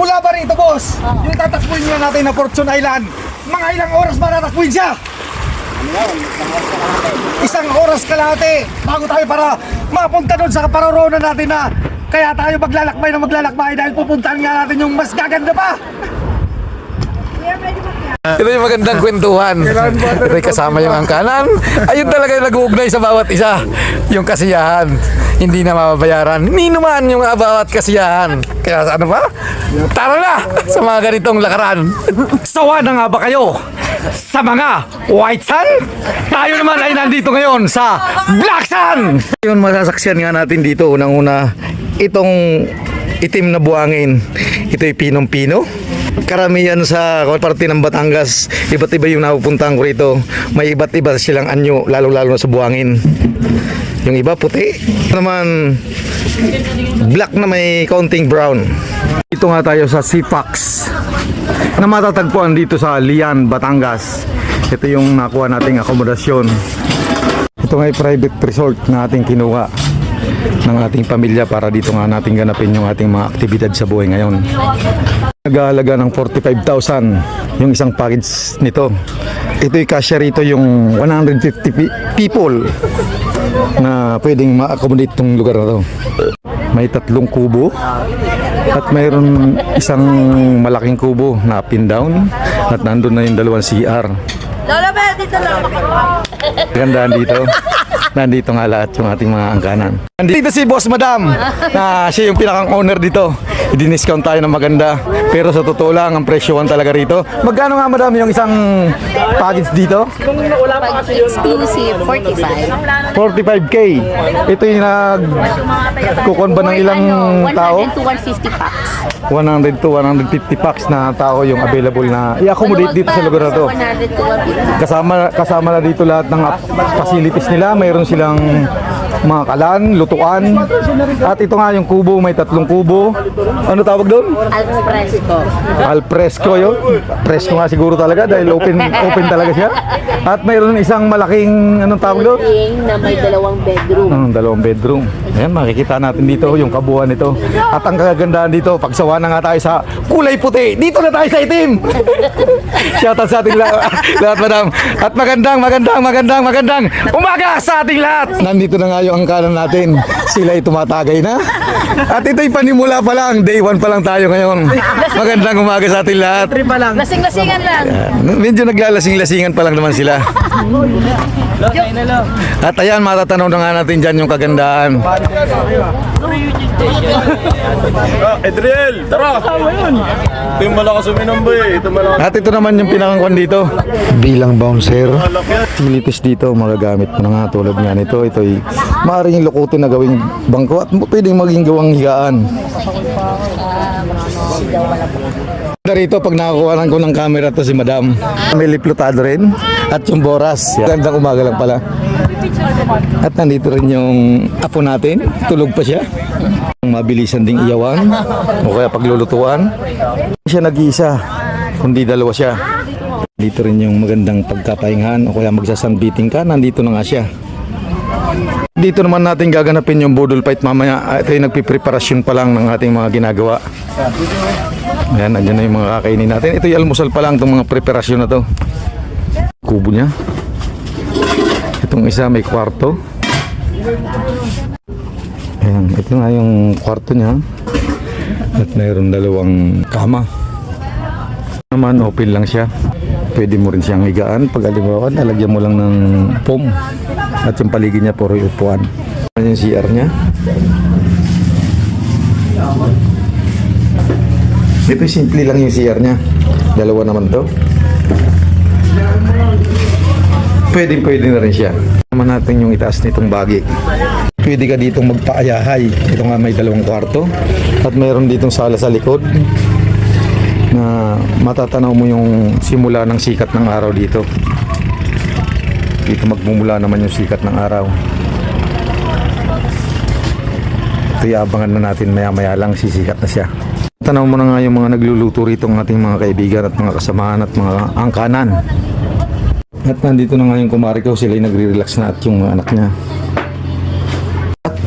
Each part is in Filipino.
Mula ba rito, boss? Yung tatakbuhin nga natin na Fortune Island, mga ilang oras ba tatakbuhin siya? Isang oras kalahati bago tayo para mapunta doon sa kaparoroonan natin na kaya tayo maglalakbay na maglalakbay dahil pupuntahan nga natin yung mas gaganda pa. Ito yung magandang kwentuhan. Ito yung kasama yung angkanan. Ayun talaga yung nag-uugnay sa bawat isa. Yung kasiyahan. Hindi na mababayaran. Hindi naman yung bawat kasiyahan. Kaya ano ba? Tara na sa mga ganitong lakaran. Sawa na nga ba kayo sa mga White Sun? Tayo naman ay nandito ngayon sa Black Sun! Yun masasaksiyan nga natin dito. Unang-una, itong itim na buhangin. Ito yung pinong-pino. Karamihan sa parte ng Batangas, iba't iba yung napupuntahan ko rito. May iba't iba silang anyo, lalo-lalo na sa buhangin. Yung iba puti. Ito naman black na may counting brown. Dito nga tayo sa Sipax na matatagpuan dito sa Lian, Batangas. Ito yung nakuha nating akomodasyon. Ito nga private resort na ating kinuha ng ating pamilya para dito nga natin ganapin yung ating mga aktibidad sa buhay ngayon. Nag-aalaga ng 45,000 yung isang package nito. Ito yung kasya rito yung 150 pe- people na pwedeng ma-accommodate tong lugar na to. May tatlong kubo at mayroon isang malaking kubo na pin down at nandun na yung dalawang CR. Lola Bel, dito lang. Gandaan dito. Nandito nga lahat yung ating mga angkanan. Nandito si Boss Madam na siya yung pinakang owner dito. I-discount tayo ng maganda. Pero sa totoo lang, ang presyohan talaga rito. Magkano nga Madam yung isang package dito? Pag exclusive, 45. 45k. Ito yung nagkukon ba ng ilang tao? 100 to 150 packs. 100 to 150 packs na tao yung available na i-accommodate dito sa lugar na to. 100 to 150. Kasama kasama na dito lahat ng facilities nila. Mayroon silang mga kalan, lutuan. At ito nga yung kubo, may tatlong kubo. Ano tawag doon? Al fresco. Al fresco yun. Fresco nga siguro talaga dahil open open talaga siya. At mayroon isang malaking anong tawag doon? Na may dalawang bedroom. Ang dalawang bedroom. Ayan, makikita natin dito yung kabuuan nito. At ang kagandahan dito, pagsawa na nga tayo sa kulay puti, dito na tayo sa itim! Shoutout sa ating la- lahat, madam. At magandang, magandang, magandang, magandang umaga sa ating lahat! Nandito na nga yung angkalan natin. Sila ay tumatagay na. At ito'y panimula pa lang. Day one pa lang tayo ngayon. Magandang umaga sa ating lahat. Lasing-lasingan lang. Uh, medyo naglalasing-lasingan pa lang naman sila. At ayan, matatanaw na nga natin dyan yung kagandahan. Adriel, tara! Ito yung malakas uminom ba eh. Ito malakas. At ito naman yung pinakangkwan dito. Bilang bouncer, facilities dito magagamit mo na nga tulad nga nito. Ito ay maaaring lukutin na gawing bangko at pwedeng maging gawang higaan. Rito pag nakakuha ko ng camera to si Madam. May liplotado rin at yung boras. Gandang umaga lang pala. At nandito rin yung apo natin. Tulog pa siya. Mabilisan ding iyawan o kaya paglulutuan. Siya nag-iisa, kundi dalawa siya. Dito rin yung magandang pagkapahingahan o kaya magsasunbeating ka, nandito na nga siya. Dito naman natin gaganapin yung budol fight mamaya. Ah, Ito yung nagpipreparasyon pa lang ng ating mga ginagawa. Ayan, andyan na yung mga kakainin natin. Ito yung almusal pa lang itong mga preparasyon na to. Kubo niya. Itong isa may kwarto. Ayan, ito nga yung kwarto niya. At mayroon dalawang kama. Naman open lang siya. Pwede mo rin siyang higaan. Pag alimawan, lalagyan mo lang ng foam. At yung paligid niya puro upuan. Ayan yung CR niya. Ito simple lang yung CR niya. Dalawa naman to. Pwede pwede na rin siya. Naman natin yung itaas nitong bagi. Pwede ka ditong magpaayahay. Ito nga may dalawang kwarto. At mayroon ditong sala sa likod na matatanaw mo yung simula ng sikat ng araw dito. Dito magmumula naman yung sikat ng araw. Ito iabangan na natin maya maya lang sisikat na siya. Tanaw mo na nga yung mga nagluluto rito ng ating mga kaibigan at mga kasamahan at mga angkanan. At nandito na nga yung kumari ko, sila yung nagre-relax na at yung anak niya.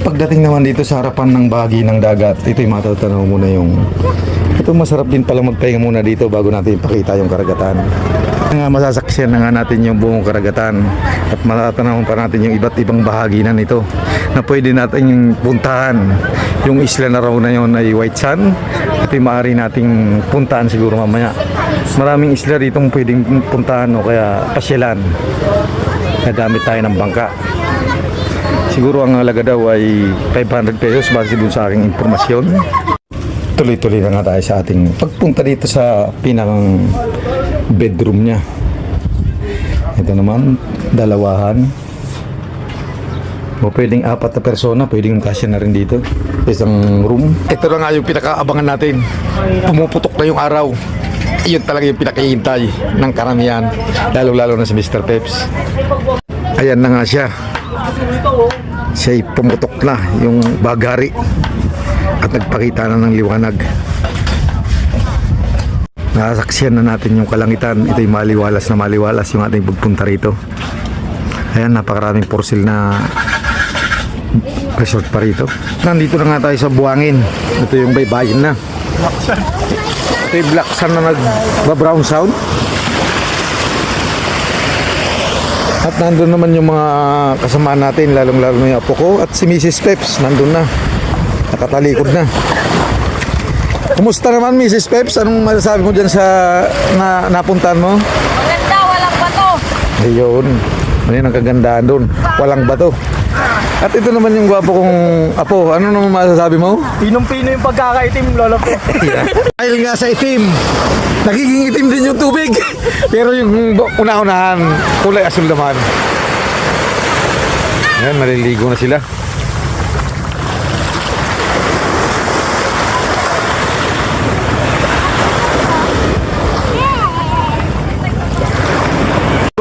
At Pagdating naman dito sa harapan ng bahagi ng dagat, ito'y matatanaw muna yung... Ito masarap din pala magpahinga muna dito bago natin ipakita yung karagatan. Nga masasaksiyan na nga natin yung buong karagatan at matatanaw pa natin yung iba't ibang bahagi na nito na pwede natin puntahan. Yung isla na raw na yun ay White Sand at yung maaari nating puntahan siguro mamaya. Maraming isla rito pwedeng puntahan o kaya pasyalan. Nagamit tayo ng bangka. Siguro ang halaga daw ay 500 pesos base dun sa aking impormasyon. Tuloy-tuloy na nga tayo sa ating pagpunta dito sa pinakang bedroom niya. Ito naman, dalawahan. O pwedeng apat na persona, pwedeng kasya na rin dito. Isang room. Ito na nga yung pinakaabangan natin. Pumuputok na yung araw. Iyon talaga yung pinakihintay ng karamihan. Lalo-lalo na si Mr. Peps. Ayan na nga siya. Siya'y pumutok na yung bagari at nagpakita na ng liwanag. Nasaksiyan na natin yung kalangitan. Ito'y maliwalas na maliwalas yung ating pagpunta rito. Ayan, napakaraming porsil na resort pa rito. Nandito na nga tayo sa Buangin. Ito yung baybayin na. Ito black sun na nag-brown sound. At nandun naman yung mga kasama natin, lalong-lalo na yung apo ko at si Mrs. Peps, nandun na. Nakatalikod na. Kumusta naman Mrs. Peps? Anong masasabi mo dyan sa na, napuntahan mo? Maganda, walang bato. Ayun. Ano yun ang kagandahan doon? Walang bato. At ito naman yung gwapo kong apo. Ano naman masasabi mo? Pinong-pino yung pagkakaitim, lolo ko. Dahil nga sa itim, nagiging itim din yung tubig. Pero yung una-unahan, kulay asul naman. Ayan, maliligo na sila.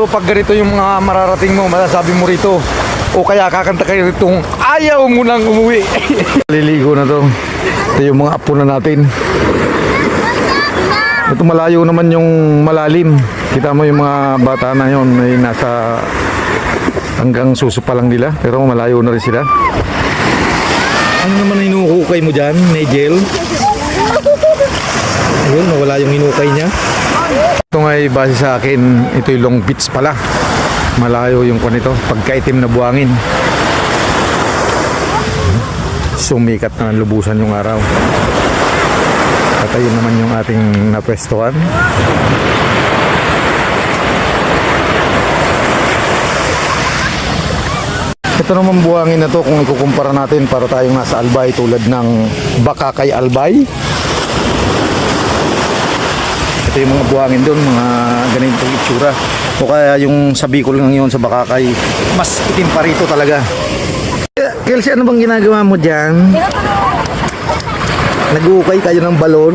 So pag ganito yung mga mararating mo, masasabi mo rito, o kaya kakanta kayo rito, ayaw mo nang umuwi. Liligo na to. Ito yung mga apo na natin. Ito malayo naman yung malalim. Kita mo yung mga bata na yon ay nasa hanggang suso pa lang nila. Pero malayo na rin sila. Ano naman ang hinukukay mo dyan, Nigel? Ayun, nawala yung hinukay niya. Ito nga ay base sa akin, ito yung Long Beach pala. Malayo yung kanito, pagkaitim na buhangin. Sumikat na lubusan yung araw. At ayun naman yung ating napwestuhan. Ito naman buhangin na to kung ikukumpara natin para tayong nasa Albay tulad ng Bakakay Albay. Ito yung mga buhangin doon, mga ganitong itsura. O kaya yung sa Bicol yun sa Bakakay, mas itim pa rito talaga. Kelsey, ano bang ginagawa mo dyan? Nag-uukay kayo ng balon?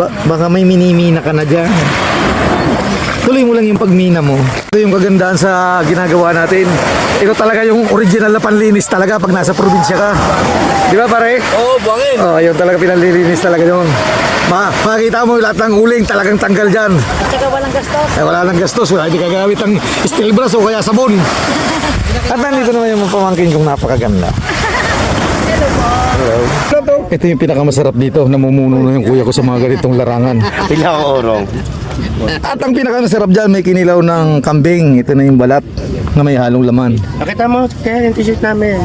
Ba- baka may minimina ka na dyan. Tuloy mo lang yung pagmina mo. Ito yung kagandahan sa ginagawa natin. Ito talaga yung original na panlinis talaga pag nasa probinsya ka. Di ba pare? Oo, oh, bangin. Oh, yun talaga pinalilinis talaga yun. Ma, makikita mo lahat ng uling talagang tanggal dyan. At saka walang gastos. Eh, wala nang gastos, wala hindi gagamit ng steel brush o kaya sabon. At nandito naman yung mga pamangkin kong napakaganda. Hello. Ito yung pinakamasarap dito. Namumuno na yung kuya ko sa mga ganitong larangan. Tingnan ko, Orong. At ang pinakamasarap dyan, may kinilaw ng kambing. Ito na yung balat na may halong laman. Nakita mo, kaya yung t-shirt namin.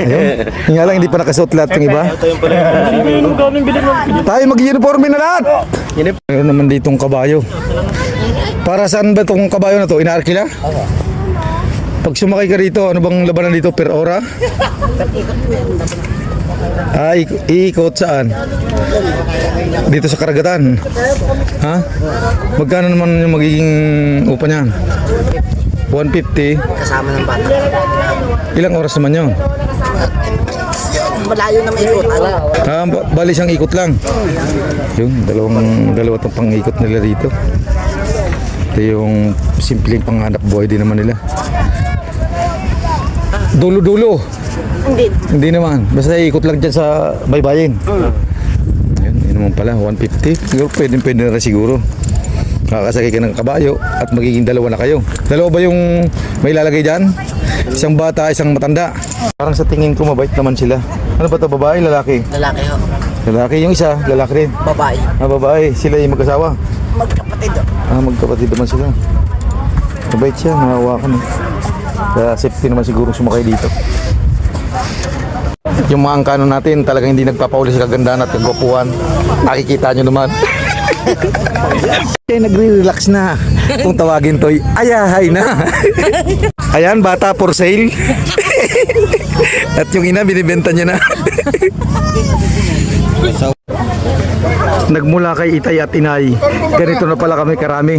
Ayun. Yung nga lang, hindi pa nakasuot lahat yung iba. Tayo mag-uniforme na lahat. Meron naman ditong kabayo. Para saan ba itong kabayo na to? Inaarkila? Pag sumakay ka rito, ano bang labanan dito per ora? Ah, ik- iikot saan? Dito sa karagatan. Ha? Magkano naman yung magiging upa niyan? 150. Kasama ng bata. Ilang oras naman yun? Malayo na maikot. Ah, ba- bali siyang ikot lang. Yung dalawang dalawa tong pang-ikot nila dito. Ito yung simpleng panghanap buhay din naman nila. Dulo-dulo. Hindi. Hindi naman. Basta ikot lang dyan sa baybayin. Ayun, yun naman pala, 150. Siguro pwede, pwede na rin siguro. Kakasakay ka ng kabayo at magiging dalawa na kayo. Dalawa ba yung may lalagay dyan? Isang bata, isang matanda. Parang sa tingin ko mabait naman sila. Ano ba to babae, lalaki? Lalaki ho. Lalaki yung isa, lalaki rin. Babae. Ah, babae, sila yung magkasawa. Magkapatid ho. Ah, magkapatid naman sila. Mabait siya, nahawakan. Kaya safety naman siguro sumakay dito. Yung mga angkano natin talagang hindi nagpapauli sa kagandahan at kagwapuan. Nakikita nyo naman. Kaya nagre-relax na. Kung tawagin to'y ayahay na. Ayan, bata for sale. at yung ina, binibenta niya na. Nagmula kay Itay at Inay, ganito na pala kami karami.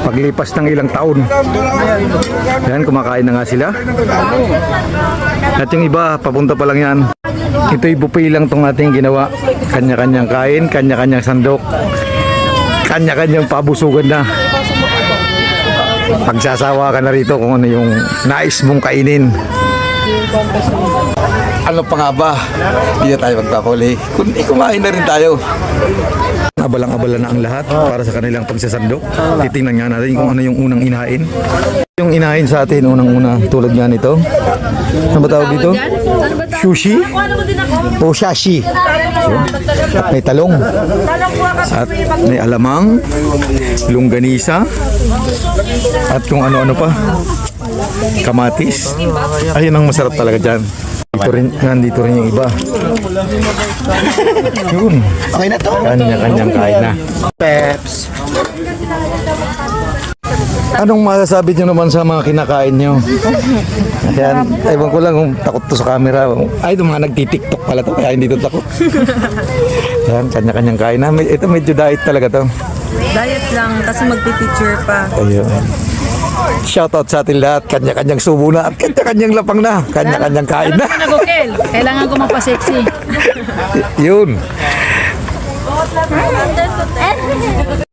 Paglipas ng ilang taon. Yan, kumakain na nga sila. At yung iba, papunta pa lang yan. Ito'y buffet lang tong ating ginawa. Kanya-kanyang kain, kanya-kanyang sandok. Kanya-kanyang pabusugan na. Pagsasawa ka na rito kung ano yung nais mong kainin. Ano pa nga ba? Hindi na tayo magpapuli. Kung kumain na rin tayo. Abalang-abala na ang lahat para sa kanilang pagsasandok. Titingnan nga natin kung ano yung unang inahin. Yung inahin sa atin unang-una tulad nga nito. Ano ba tawag dito? Sushi? O shashi? At may talong. At may alamang, longganisa, at kung ano-ano pa. Kamatis. Ayun ang masarap talaga dyan. Dito rin, nandito rin yung iba. Yun. Okay na to. Kanya-kanyang kain na. Peps. Anong masasabi nyo naman sa mga kinakain nyo? Ayan, ewan ko lang kung takot to sa camera. Ay, itong mga nagtitiktok pala to, kaya hindi to takot. Ayan, kanya-kanyang kain na. Ito medyo diet talaga to. Diet lang, kasi magpipicture pa. Ayun. Shoutout sa atin lahat. Kanya-kanyang subo na at kanya-kanyang lapang na. Kanya-kanyang kain na. Nagukil, kailangan ko magpa-sexy. Yun.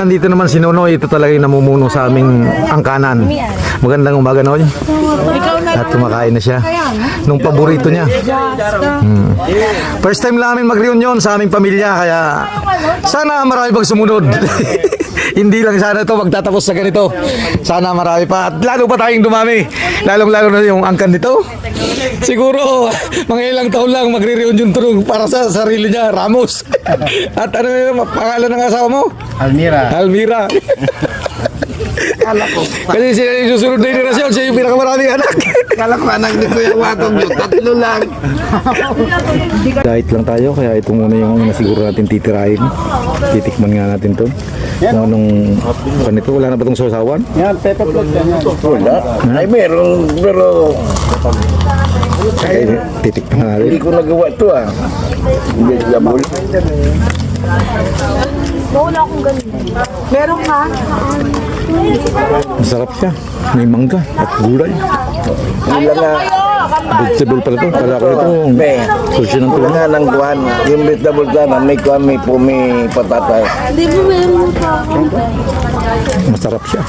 Nandito naman si Nonoy, ito talaga yung namumuno sa aming angkanan. Magandang umaga, Noy. At kumakain na siya. Nung paborito niya. Hmm. First time namin mag-reunion sa aming pamilya, kaya sana marami pang sumunod. Hindi lang sana to magtatapos sa ganito. Sana marami pa. At lalo pa tayong dumami. Lalong-lalo na yung angkan nito. Siguro, mga ilang taon lang magre-reunion to para sa sarili niya, Ramos. At ano yung pangalan ng asawa mo? Almira. Almira. Kasi siya yung susunod na generasyon, siya yung pinakamaraming anak. Kala ko anak ni Kuya Watong yun. Tatlo lang. Diet lang tayo, kaya ito muna yung una siguro natin titirahin. Titikman nga natin to. Kung anong, ganito, wala na ba itong sausawan? Yan, pepper pot yan. Wala. Ay, meron. Pero Ay, titikman na natin. hindi ko nagawa ito ah. Hindi labol. Masarap siya. May mangga at gulay. Wala nga. Vegetable pala to. Kala ko ito. Be. Sushi ng Wala tuna. nga ng kuhan. Yung vegetable sana, may kuhan, may pumi, patatas. Masarap siya.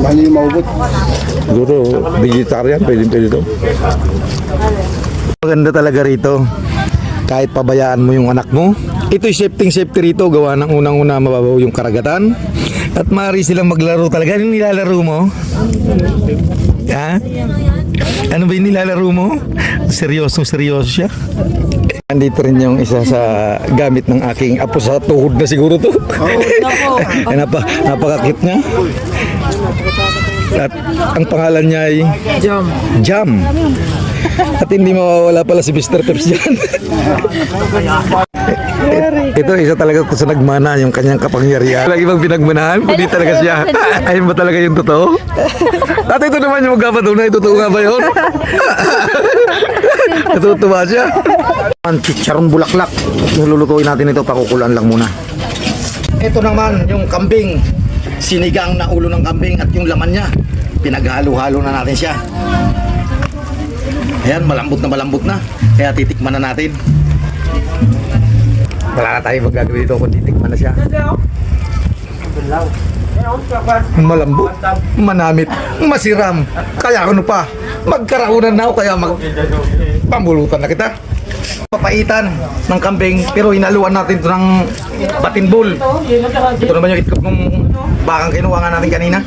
Mali yung maubot. Siguro, vegetarian, pwede pwede to. Maganda talaga rito. Kahit pabayaan mo yung anak mo. Ito'y safety safety rito. Gawa ng unang-una mababaw yung karagatan. At maaari silang maglaro talaga. Anong nilalaro mo? Ha? Ano ba yung nilalaro mo? Seryoso, seryoso siya. Andito rin yung isa sa gamit ng aking apo sa tuhod na siguro to. Ay, napa, napakakit niya. At ang pangalan niya ay Jam. Jam. At hindi mawawala pala si Mr. Peps dyan. Ito isa talaga to sa nagmana yung kanyang kapangyarihan. Walang ibang pinagmanahan, kundi talaga siya. Ayun ba talaga yung totoo? At ito naman yung magkapatunay, totoo nga ba yun? Natutuwa siya. Ang chicharon bulaklak. Nilulutuin natin ito, pakukulan lang muna. Ito naman yung kambing. Sinigang na ulo ng kambing at yung laman niya. Pinaghalo-halo na natin siya. Ayan, malambot na malambot na. Kaya titikman na natin. Wala na tayo magagawin dito kung titikman na siya. Malambot, manamit, masiram. Kaya ano pa, magkaraunan na ako kaya mag... Pambulutan na kita. Papaitan ng kambing pero hinaluan natin ito ng batinbol. Ito naman yung itlog ng bakang kinuha nga natin kanina.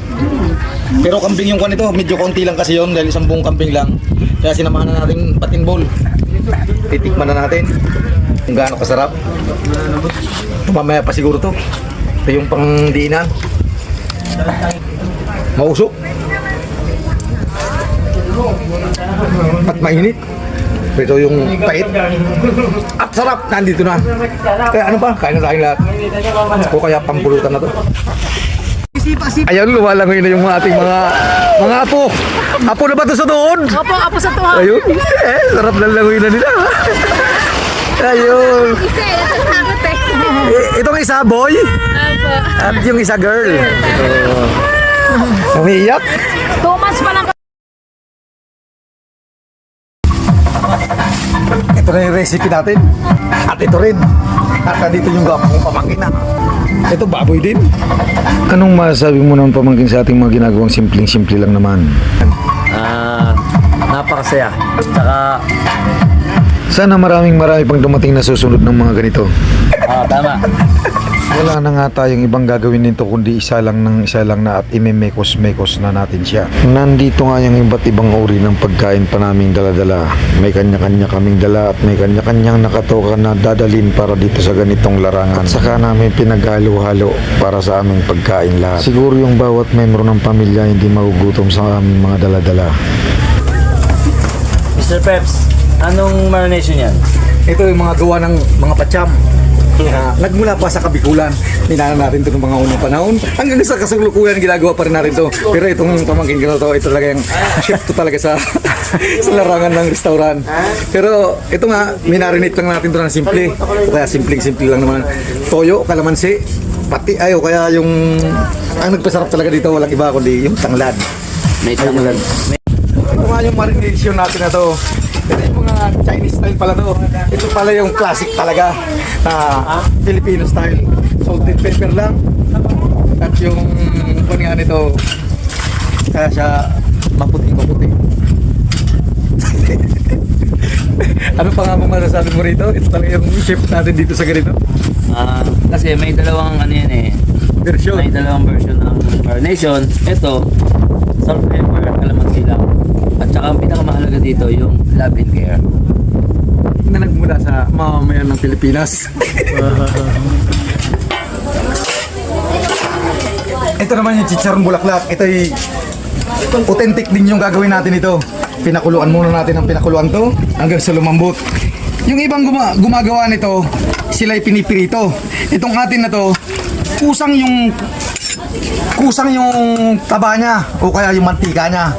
Pero kambing yung kwan ito, medyo konti lang kasi yon dahil isang buong kambing lang. Kaya sinamahan na natin batinbol. Titikman na natin kung gaano kasarap. Mamaya pa siguro to. Ito yung pangdiinan. Mausok. At mainit. Ito yung pait. At sarap. Nandito na. Kaya ano pa? Kain na tayong lahat. O kaya pampulutan na to. Ayun, lumalangoy na yung mga ating mga mga apo. Apo na ba to sa doon? Opo, apo sa tuwa. Ayun. Eh, sarap na langoy na nila. Ayun. Isa, ito sagot eh. Itong isa boy. Opo. At yung isa girl. Oh. Umiiyak. Two months pa lang. Ito na yung recipe natin. At ito rin. At nandito yung gapo kong pamangkin na. Ito baboy din. Anong masasabi mo naman pamangkin sa ating mga ginagawang simpleng-simple lang naman? Ah, napakasaya. Tsaka, Sana maraming marami pang dumating na susunod ng mga ganito. ah, tama. Wala na nga tayong ibang gagawin nito kundi isa lang ng isa lang na at imemekos-mekos na natin siya. Nandito nga yung iba't ibang uri ng pagkain pa naming daladala. May kanya-kanya kaming dala at may kanya-kanyang nakatoka na dadalin para dito sa ganitong larangan. At saka namin pinaghalo-halo para sa aming pagkain lahat. Siguro yung bawat membro ng pamilya hindi magugutom sa aming mga daladala. Mr. Peps, anong marination yan? Ito yung mga gawa ng mga pacham. na nagmula pa sa Kabikulan. Ninana natin ito ng mga unang panahon. Hanggang sa kasulukuyan, ginagawa pa rin natin to. Pero itong pamangkin ko to, ito talaga yung chef to talaga sa sa larangan ng restaurant. Pero ito nga, minarinate lang natin to ng simple. Kaya simple-simple lang naman. Toyo, kalamansi, pati ayo kaya yung ang nagpasarap talaga dito walang iba kundi yung tanglad. May tanglad. Ito nga yung marination natin na to. Ito yung mga Chinese style pala to. Ito pala yung classic talaga na Filipino style. Salted pepper lang. At yung kung nga nito, kaya siya maputing maputi. ano pa nga mo masasabi mo rito? Ito talaga yung chef natin dito sa ganito. Ah, kasi may dalawang ano yan eh. Version. May dalawang version ng marination. Ito, salt, pepper, calamansi lang. At saka ang pinakamahalaga dito, yung love and care. na nagmula sa mamamayan ng Pilipinas. ito naman yung chicharon bulaklak. Ito ay authentic din yung gagawin natin ito. Pinakuluan muna natin ang pinakuluan to hanggang sa lumambot. Yung ibang guma- gumagawa nito, sila ay pinipirito. Itong atin na to, kusang yung kusang yung taba niya o kaya yung mantika niya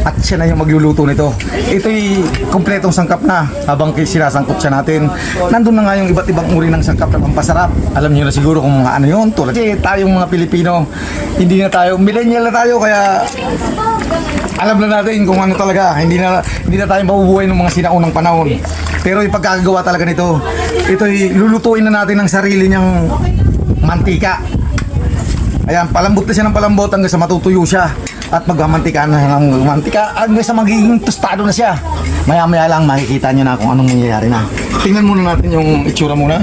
at siya na yung magluluto nito. Ito'y kompletong sangkap na habang sinasangkot siya natin. Nandun na nga yung iba't ibang uri ng sangkap na pampasarap. Alam niyo na siguro kung mga ano yun. Tulad kasi tayong mga Pilipino, hindi na tayo, millennial na tayo kaya alam na natin kung ano talaga. Hindi na hindi na tayo mabubuhay ng mga sinaunang panahon. Pero yung pagkakagawa talaga nito, ito'y lulutuin na natin ng sarili niyang mantika. Ayan, palambot na siya ng palambot hanggang sa matutuyo siya. At magmamantika na ng mantika hanggang sa magiging tostado na siya. Maya-maya lang makikita nyo na kung anong nangyayari na. Tingnan muna natin yung itsura muna.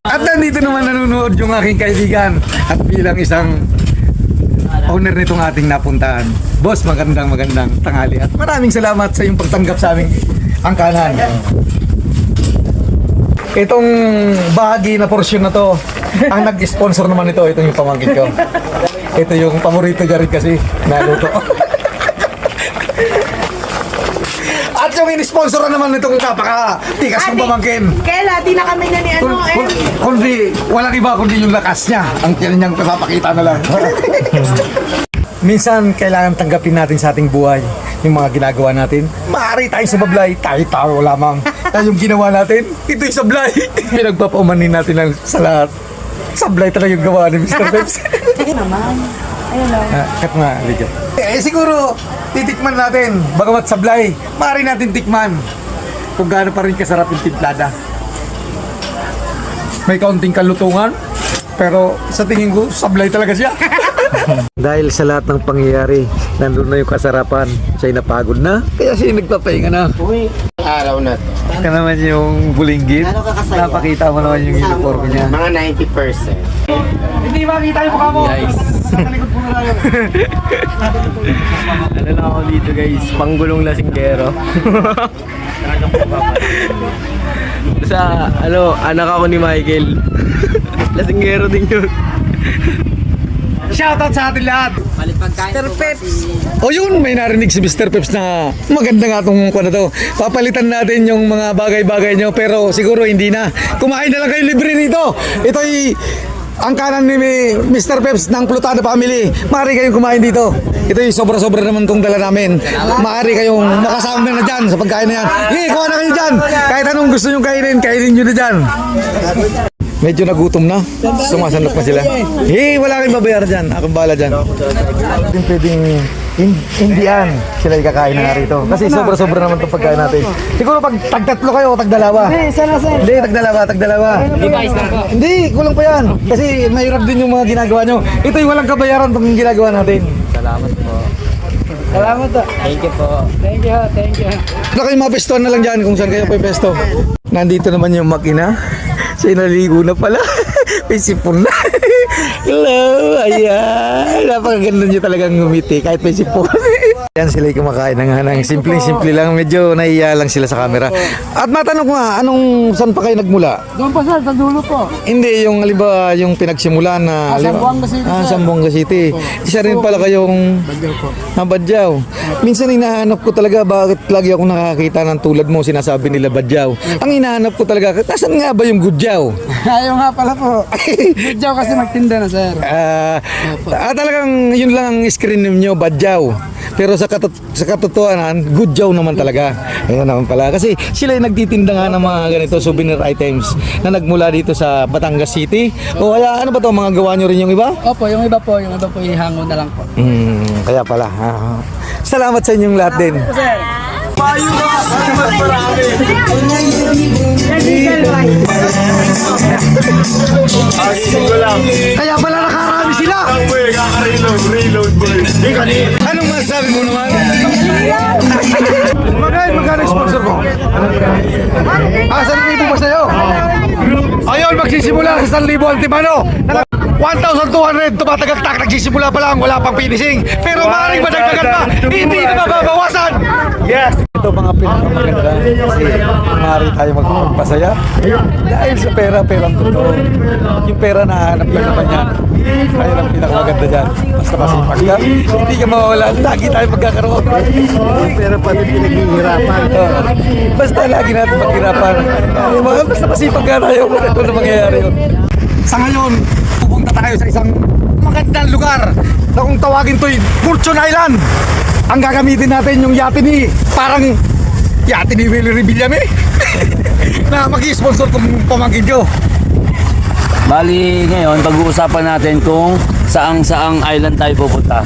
At nandito naman nanonood yung aking kaibigan at bilang isang owner nitong ating napuntahan. Boss, magandang magandang tanghali at maraming salamat sa iyong pagtanggap sa aming angkanan. Itong bahagi na portion na to, ang nag-sponsor naman ito, ito yung pamangkin ko. Ito yung paborito niya rin kasi, naluto. At yung in-sponsor na naman nitong napaka-tikas ng pamangkin. Kaya di na kami na ni ano Kung, eh. kung, kundi, walang iba kundi yung lakas niya. Ang tiyan niyang pinapakita na lang. Minsan, kailangan tanggapin natin sa ating buhay yung mga ginagawa natin. Maaari tayong sumablay, tayo-tayo lamang. Kaya yung ginawa natin, ito'y sablay. Pinagpapaumanin natin lang sa lahat. Sablay talaga yung gawa ni Mr. Peps. Ah, kat nga, video. Eh, siguro, titikman natin. Bagamat sablay, maaari natin tikman kung gaano pa rin kasarap yung timplada. May kaunting kalutungan, pero sa tingin ko, sablay talaga siya. Dahil sa lahat ng pangyayari, nandun na yung kasarapan. Siya'y napagod na, kaya siya'y nagpapahinga na. Araw na to. Ka naman yung bulinggit. Napakita mo naman yung uniform niya. Mga 90%. Ano na ako dito guys, panggulong lasinggero. Sa ano, anak ako ni Michael. lasinggero din yun. Shoutout sa atin lahat! Mr. Peps. O yun, may narinig si Mr. Peps na maganda nga itong kung ano to. Papalitan natin yung mga bagay-bagay nyo pero siguro hindi na. Kumain na lang kayo libre nito. Ito'y ang kanan ni Mr. Peps ng Plutano Family. Maaari kayong kumain dito. Ito yung sobra-sobra naman itong dala namin. Maaari kayong makasama na dyan sa pagkain na yan. Hey, kuha na kayo dyan. Kahit anong gusto nyo kainin, kainin nyo na dyan. Medyo nagutom na. Sumasandok na sila. Hey, wala kayong babayaran dyan. Akong bahala dyan. Hindi pwedeng hindian sila ikakain na nga rito. Kasi sobra-sobra naman itong pagkain natin. Siguro pag tagtatlo kayo o tagdalawa. Hindi, sana sana. Hindi, tagdalawa, tagdalawa. Hindi ba, lang po? Hindi, kulang pa yan. Kasi mahirap din yung mga ginagawa nyo. Ito yung walang kabayaran itong ginagawa natin. Salamat po. Salamat po. Thank you po. Thank you, thank you. Ano kayo mapestuhan na lang dyan kung saan kayo pesto. Nandito naman yung makina. Siya naligo na pala. May sipon na. Hello, ayan. Napakaganda niyo talagang ngumiti kahit may sipon. Yan sila yung kumakain ng hanang. Simpleng-simple lang. Medyo naiya lang sila sa camera. At matanong ko nga, anong saan pa kayo nagmula? Doon pa sir, sa dulo po. Hindi, yung halimbawa, yung pinagsimulan na... Ah, Zamboanga City, Ah, sir. Zamboanga City. Isa rin pala kayong... Badyaw po. Ah, Badyaw. Minsan hinahanap ko talaga bakit lagi ako nakakita ng tulad mo sinasabi nila Badyaw. Ang hinahanap ko talaga, nasan nga ba yung Gudyaw? Ayaw nga pala po. Badyaw kasi magtinda na sir. Ah, ah, talagang yun lang ang screen nyo, Badyaw. Pero sa, katut sa katotohanan, Gudyaw naman talaga. Ayun naman pala. Kasi sila yung nagtitinda nga ng mga ganito souvenir items na nagmula dito sa Batangas City. O kaya ano ba to mga gawa nyo rin yung iba? Opo, yung iba po, yung iba po ihango na lang po. Hmm, kaya pala. Ah, salamat sa inyong lahat din. Agising Masasabi mo naman? Magkano magkano sponsor mo? Ah, 1,000 ba sa'yo? Ayun, magsisimula sa 1,000 Antipano. 1,200 tumatagaktak, nagsisimula pa lang, wala pang finishing. Pero maaaring madagdagan pa, hindi na mababawasan. Yes! Ito mga pinakamaganda kasi maaari tayo magpasaya dahil sa pera, perang totoo. Yung pera na hanap lang naman yan. Ayun ang pinakamaganda dyan. Basta masipag ka, hindi ka mawawala. Lagi tayo magkakaroon. Pero pati pinaghihirapan. Basta lagi natin maghirapan. Basta masipag ka tayo. Ito na mangyayari yun. Sa ngayon, pupunta tayo sa isang magandang lugar na kung tawagin to'y Fortune Island. Ang gagamitin natin yung yate ni parang yate ni Willie Revillame na mag-sponsor kung pamangkin ko. Bali ngayon, pag-uusapan natin kung saang-saang island tayo pupunta.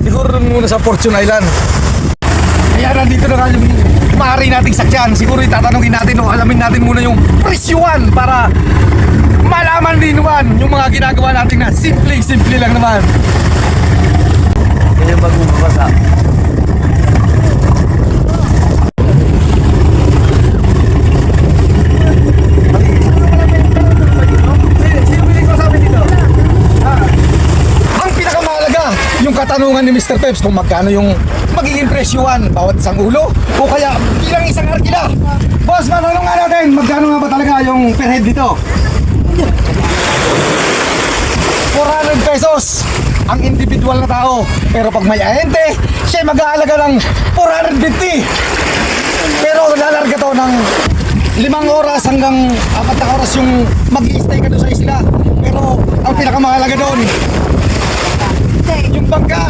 Siguro muna sa Fortune Island. Kaya nandito na nga yung maaari nating sakyan. Siguro itatanungin natin o alamin natin muna yung presyuan para malaman din naman yung mga ginagawa natin na simple-simple lang naman. Yan yung pag-ubasa. Ang pinakamahalaga, yung katanungan ni Mr. Peps kung magkano yung magiging presyuan bawat isang ulo o kaya bilang isang arkila. Boss, matanong nga natin, magkano nga ba talaga yung per head dito? 400 pesos ang individual na tao. Pero pag may ahente, siya mag-aalaga ng 450. Pero lalarga to ng limang oras hanggang apat na oras yung mag-i-stay ka doon sa isla. Pero ang pinakamahalaga doon, bangka.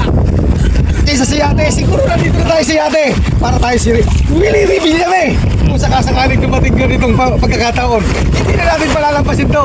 Kaysa sa yate, siguro na tayo sa yate para tayo si Willie Revillame. Kung sakasakaling dumating ka nitong pa- pagkakataon, hindi na natin palalampasin to.